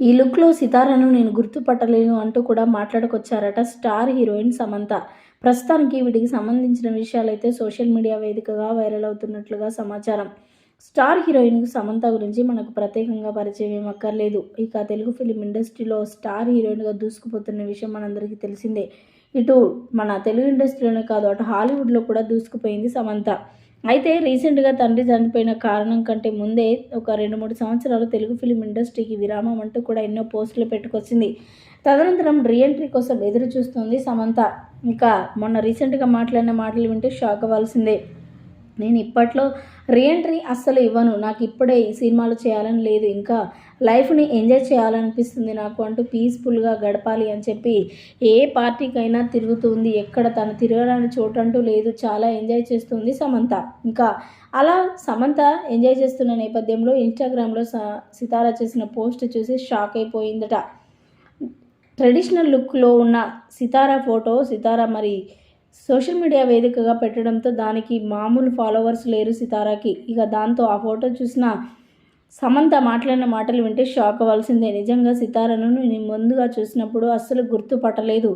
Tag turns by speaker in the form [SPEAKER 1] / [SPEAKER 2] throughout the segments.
[SPEAKER 1] ఈ లుక్లో సితారాను నేను గుర్తుపట్టలేను అంటూ కూడా మాట్లాడుకొచ్చారట స్టార్ హీరోయిన్ సమంత. ప్రస్తుతానికి వీటికి సంబంధించిన విషయాలైతే సోషల్ మీడియా వేదికగా వైరల్ అవుతున్నట్లుగా సమాచారం. స్టార్ హీరోయిన్ సమంత గురించి మనకు ప్రత్యేకంగా పరిచయం ఏం అక్కర్లేదు. ఇక తెలుగు ఫిలిం ఇండస్ట్రీలో స్టార్ హీరోయిన్గా దూసుకుపోతున్న విషయం మనందరికీ తెలిసిందే. ఇటు మన తెలుగు ఇండస్ట్రీలోనే కాదు అటు హాలీవుడ్లో కూడా దూసుకుపోయింది సమంత. అయితే రీసెంట్గా తండ్రి చనిపోయిన కారణం కంటే ముందే ఒక రెండు మూడు సంవత్సరాలు తెలుగు ఫిలిం ఇండస్ట్రీకి విరామం అంటూ కూడా ఎన్నో పోస్టులు పెట్టుకొచ్చింది. తదనంతరం రీఎంట్రీ కోసం ఎదురు చూస్తుంది సమంత. ఇక మొన్న రీసెంట్గా మాట్లాడిన మాటలు వింటే షాక్ అవ్వాల్సిందే. నేను ఇప్పట్లో రీఎంట్రీ అస్సలు ఇవ్వను. నాకు ఇప్పుడే ఈ సినిమాలు చేయాలని లేదు. ఇంకా లైఫ్ని ఎంజాయ్ చేయాలనిపిస్తుంది నాకు అంటూ పీస్ఫుల్గా గడపాలి అని చెప్పి ఏ పార్టీకైనా తిరుగుతుంది. ఎక్కడ తను తిరగడానికి చోటంటూ లేదు. చాలా ఎంజాయ్ చేస్తుంది సమంత. ఇంకా అలా సమంత ఎంజాయ్ చేస్తున్న నేపథ్యంలో ఇన్స్టాగ్రామ్లో స సితారా చేసిన పోస్ట్ చూసి షాక్ అయిపోయిందట. ట్రెడిషనల్ లుక్లో ఉన్న సితారా ఫోటో సితారా మరి సోషల్ మీడియా వేదికగా పెట్టడంతో దానికి మామూలు ఫాలోవర్స్ లేరు సితారాకి. ఇక దాంతో ఆ ఫోటో చూసిన సమంత మాట్లాడిన మాటలు వింటే షాక్ అవ్వాల్సిందే. నిజంగా సితారాను నేను ముందుగా చూసినప్పుడు అస్సలు గుర్తుపట్టలేదు.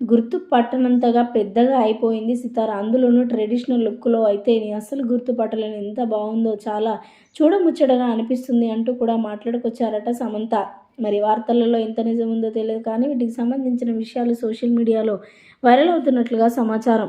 [SPEAKER 1] గుర్తుపట్టనంతగా పెద్దగా అయిపోయింది సితార. అందులోనూ ట్రెడిషనల్ లుక్లో అయితే నేను అస్సలు గుర్తుపట్టలేను. ఎంత బాగుందో చాలా చూడముచ్చటగా అనిపిస్తుంది అంటూ కూడా మాట్లాడుకొచ్చారట సమంత. మరి వార్తలలో ఎంత నిజం ఉందో తెలియదు కానీ వీటికి సంబంధించిన విషయాలు సోషల్ మీడియాలో వైరల్ అవుతున్నట్లుగా సమాచారం.